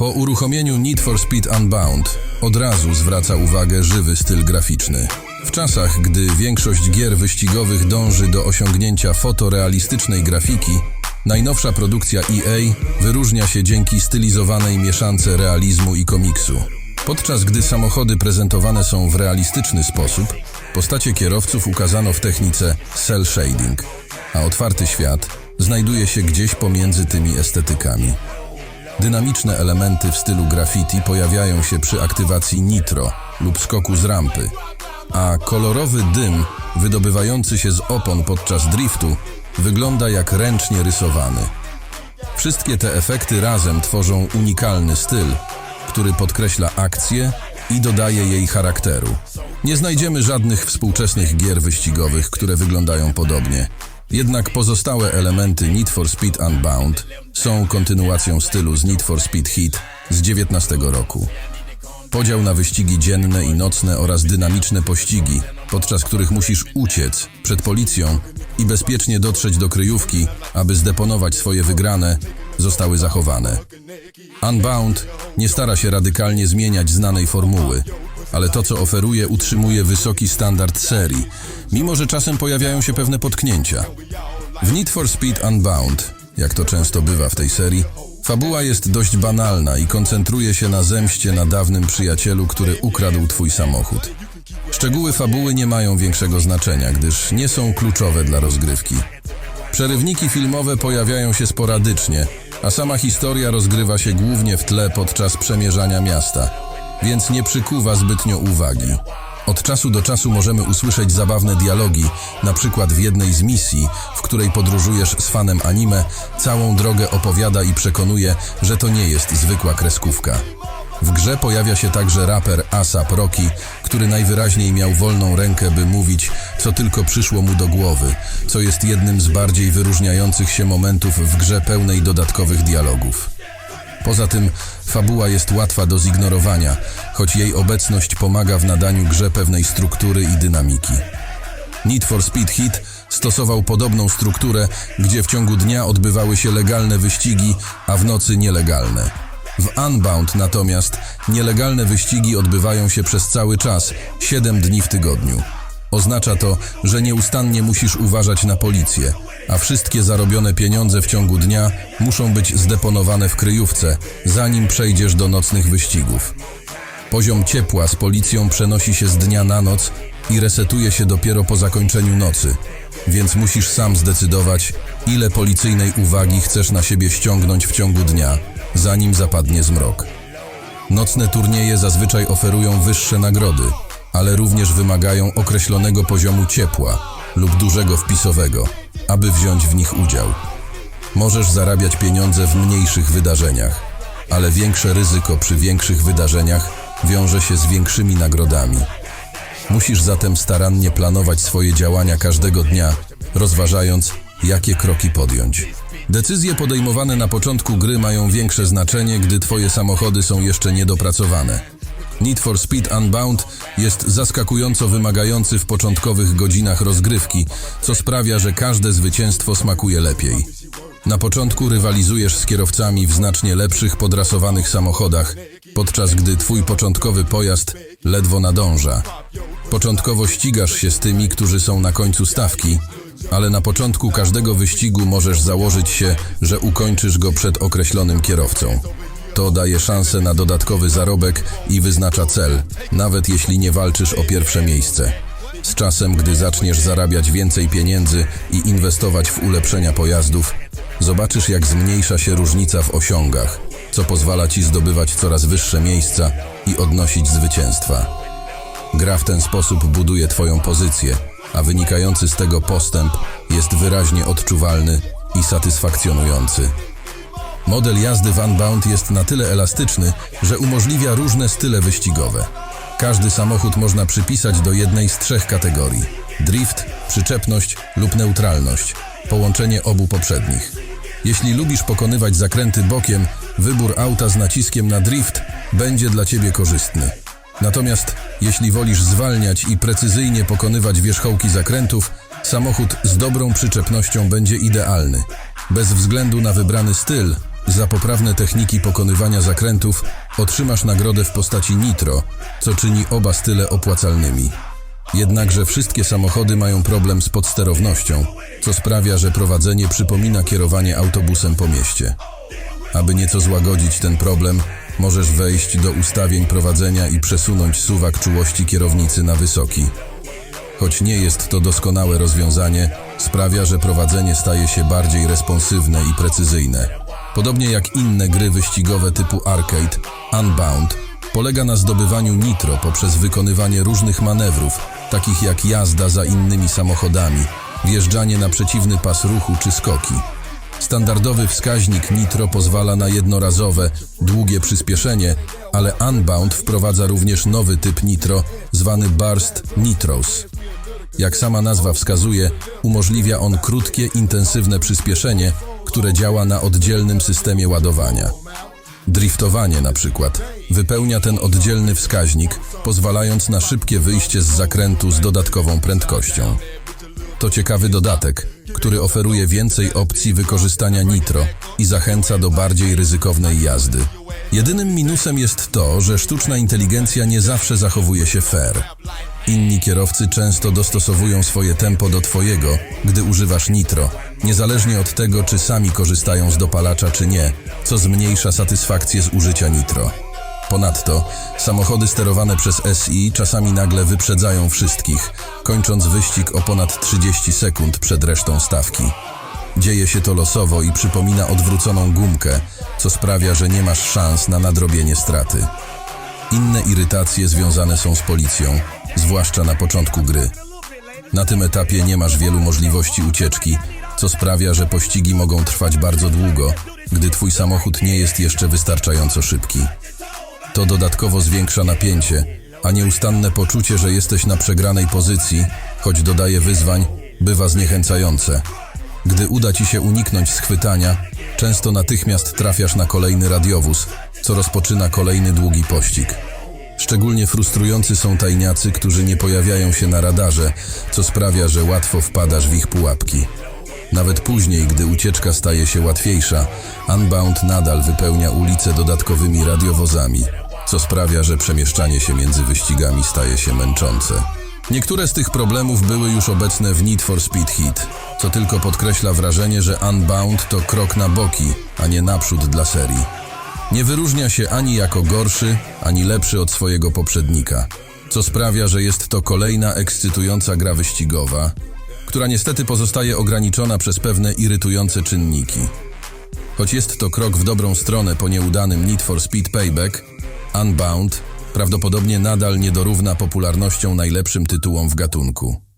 Po uruchomieniu Need for Speed Unbound od razu zwraca uwagę żywy styl graficzny. W czasach, gdy większość gier wyścigowych dąży do osiągnięcia fotorealistycznej grafiki, najnowsza produkcja EA wyróżnia się dzięki stylizowanej mieszance realizmu i komiksu. Podczas gdy samochody prezentowane są w realistyczny sposób, postacie kierowców ukazano w technice cel shading, a otwarty świat znajduje się gdzieś pomiędzy tymi estetykami. Dynamiczne elementy w stylu graffiti pojawiają się przy aktywacji nitro lub skoku z rampy, a kolorowy dym wydobywający się z opon podczas driftu wygląda jak ręcznie rysowany. Wszystkie te efekty razem tworzą unikalny styl, który podkreśla akcję i dodaje jej charakteru. Nie znajdziemy żadnych współczesnych gier wyścigowych, które wyglądają podobnie. Jednak pozostałe elementy Need for Speed Unbound są kontynuacją stylu z Need for Speed Heat z 19 roku. Podział na wyścigi dzienne i nocne oraz dynamiczne pościgi, podczas których musisz uciec przed policją i bezpiecznie dotrzeć do kryjówki, aby zdeponować swoje wygrane, zostały zachowane. Unbound nie stara się radykalnie zmieniać znanej formuły, ale to, co oferuje, utrzymuje wysoki standard serii, mimo że czasem pojawiają się pewne potknięcia. W Need for Speed Unbound, jak to często bywa w tej serii, fabuła jest dość banalna i koncentruje się na zemście na dawnym przyjacielu, który ukradł twój samochód. Szczegóły fabuły nie mają większego znaczenia, gdyż nie są kluczowe dla rozgrywki. Przerywniki filmowe pojawiają się sporadycznie, a sama historia rozgrywa się głównie w tle podczas przemierzania miasta, więc nie przykuwa zbytnio uwagi. Od czasu do czasu możemy usłyszeć zabawne dialogi, na przykład w jednej z misji, w której podróżujesz z fanem anime, całą drogę opowiada i przekonuje, że to nie jest zwykła kreskówka. W grze pojawia się także raper ASAP Rocky, który najwyraźniej miał wolną rękę, by mówić, co tylko przyszło mu do głowy, co jest jednym z bardziej wyróżniających się momentów w grze pełnej dodatkowych dialogów. Poza tym fabuła jest łatwa do zignorowania, choć jej obecność pomaga w nadaniu grze pewnej struktury i dynamiki. Need for Speed Heat stosował podobną strukturę, gdzie w ciągu dnia odbywały się legalne wyścigi, a w nocy nielegalne. W Unbound natomiast nielegalne wyścigi odbywają się przez cały czas, 7 dni w tygodniu. Oznacza to, że nieustannie musisz uważać na policję, a wszystkie zarobione pieniądze w ciągu dnia muszą być zdeponowane w kryjówce, zanim przejdziesz do nocnych wyścigów. Poziom ciepła z policją przenosi się z dnia na noc i resetuje się dopiero po zakończeniu nocy, więc musisz sam zdecydować, ile policyjnej uwagi chcesz na siebie ściągnąć w ciągu dnia, zanim zapadnie zmrok. Nocne turnieje zazwyczaj oferują wyższe nagrody, ale również wymagają określonego poziomu ciepła lub dużego wpisowego, aby wziąć w nich udział. Możesz zarabiać pieniądze w mniejszych wydarzeniach, ale większe ryzyko przy większych wydarzeniach wiąże się z większymi nagrodami. Musisz zatem starannie planować swoje działania każdego dnia, rozważając, jakie kroki podjąć. Decyzje podejmowane na początku gry mają większe znaczenie, gdy Twoje samochody są jeszcze niedopracowane. Need for Speed Unbound jest zaskakująco wymagający w początkowych godzinach rozgrywki, co sprawia, że każde zwycięstwo smakuje lepiej. Na początku rywalizujesz z kierowcami w znacznie lepszych, podrasowanych samochodach, podczas gdy twój początkowy pojazd ledwo nadąża. Początkowo ścigasz się z tymi, którzy są na końcu stawki, ale na początku każdego wyścigu możesz założyć się, że ukończysz go przed określonym kierowcą. To daje szansę na dodatkowy zarobek i wyznacza cel, nawet jeśli nie walczysz o pierwsze miejsce. Z czasem, gdy zaczniesz zarabiać więcej pieniędzy i inwestować w ulepszenia pojazdów, zobaczysz jak zmniejsza się różnica w osiągach, co pozwala ci zdobywać coraz wyższe miejsca i odnosić zwycięstwa. Gra w ten sposób buduje Twoją pozycję, a wynikający z tego postęp jest wyraźnie odczuwalny i satysfakcjonujący. Model jazdy w Unbound jest na tyle elastyczny, że umożliwia różne style wyścigowe. Każdy samochód można przypisać do jednej z trzech kategorii: drift, przyczepność lub neutralność, połączenie obu poprzednich. Jeśli lubisz pokonywać zakręty bokiem, wybór auta z naciskiem na drift będzie dla Ciebie korzystny. Natomiast jeśli wolisz zwalniać i precyzyjnie pokonywać wierzchołki zakrętów, samochód z dobrą przyczepnością będzie idealny. Bez względu na wybrany styl, Za poprawne techniki pokonywania zakrętów otrzymasz nagrodę w postaci nitro, co czyni oba style opłacalnymi. Jednakże wszystkie samochody mają problem z podsterownością, co sprawia, że prowadzenie przypomina kierowanie autobusem po mieście. Aby nieco złagodzić ten problem, możesz wejść do ustawień prowadzenia i przesunąć suwak czułości kierownicy na wysoki. Choć nie jest to doskonałe rozwiązanie, sprawia, że prowadzenie staje się bardziej responsywne i precyzyjne. Podobnie jak inne gry wyścigowe typu arcade, Unbound polega na zdobywaniu nitro poprzez wykonywanie różnych manewrów, takich jak jazda za innymi samochodami, wjeżdżanie na przeciwny pas ruchu czy skoki. Standardowy wskaźnik nitro pozwala na jednorazowe, długie przyspieszenie, ale Unbound wprowadza również nowy typ nitro, zwany Burst Nitros. Jak sama nazwa wskazuje, umożliwia on krótkie, intensywne przyspieszenie, które działa na oddzielnym systemie ładowania. Driftowanie na przykład wypełnia ten oddzielny wskaźnik, pozwalając na szybkie wyjście z zakrętu z dodatkową prędkością. To ciekawy dodatek, który oferuje więcej opcji wykorzystania nitro i zachęca do bardziej ryzykownej jazdy. Jedynym minusem jest to, że sztuczna inteligencja nie zawsze zachowuje się fair. Inni kierowcy często dostosowują swoje tempo do Twojego, gdy używasz nitro, niezależnie od tego, czy sami korzystają z dopalacza, czy nie, co zmniejsza satysfakcję z użycia nitro. Ponadto samochody sterowane przez SI czasami nagle wyprzedzają wszystkich, kończąc wyścig o ponad 30 sekund przed resztą stawki. Dzieje się to losowo i przypomina odwróconą gumkę, co sprawia, że nie masz szans na nadrobienie straty. Inne irytacje związane są z policją, zwłaszcza na początku gry. Na tym etapie nie masz wielu możliwości ucieczki, co sprawia, że pościgi mogą trwać bardzo długo, gdy twój samochód nie jest jeszcze wystarczająco szybki. To dodatkowo zwiększa napięcie, a nieustanne poczucie, że jesteś na przegranej pozycji, choć dodaje wyzwań, bywa zniechęcające. Gdy uda ci się uniknąć schwytania, często natychmiast trafiasz na kolejny radiowóz, co rozpoczyna kolejny długi pościg. Szczególnie frustrujący są tajniacy, którzy nie pojawiają się na radarze, co sprawia, że łatwo wpadasz w ich pułapki. Nawet później, gdy ucieczka staje się łatwiejsza, Unbound nadal wypełnia ulice dodatkowymi radiowozami, co sprawia, że przemieszczanie się między wyścigami staje się męczące. Niektóre z tych problemów były już obecne w Need for Speed Heat, co tylko podkreśla wrażenie, że Unbound to krok na boki, a nie naprzód dla serii. Nie wyróżnia się ani jako gorszy, ani lepszy od swojego poprzednika, co sprawia, że jest to kolejna ekscytująca gra wyścigowa, która niestety pozostaje ograniczona przez pewne irytujące czynniki. Choć jest to krok w dobrą stronę po nieudanym Need for Speed Payback, Unbound prawdopodobnie nadal nie dorówna popularnością najlepszym tytułom w gatunku.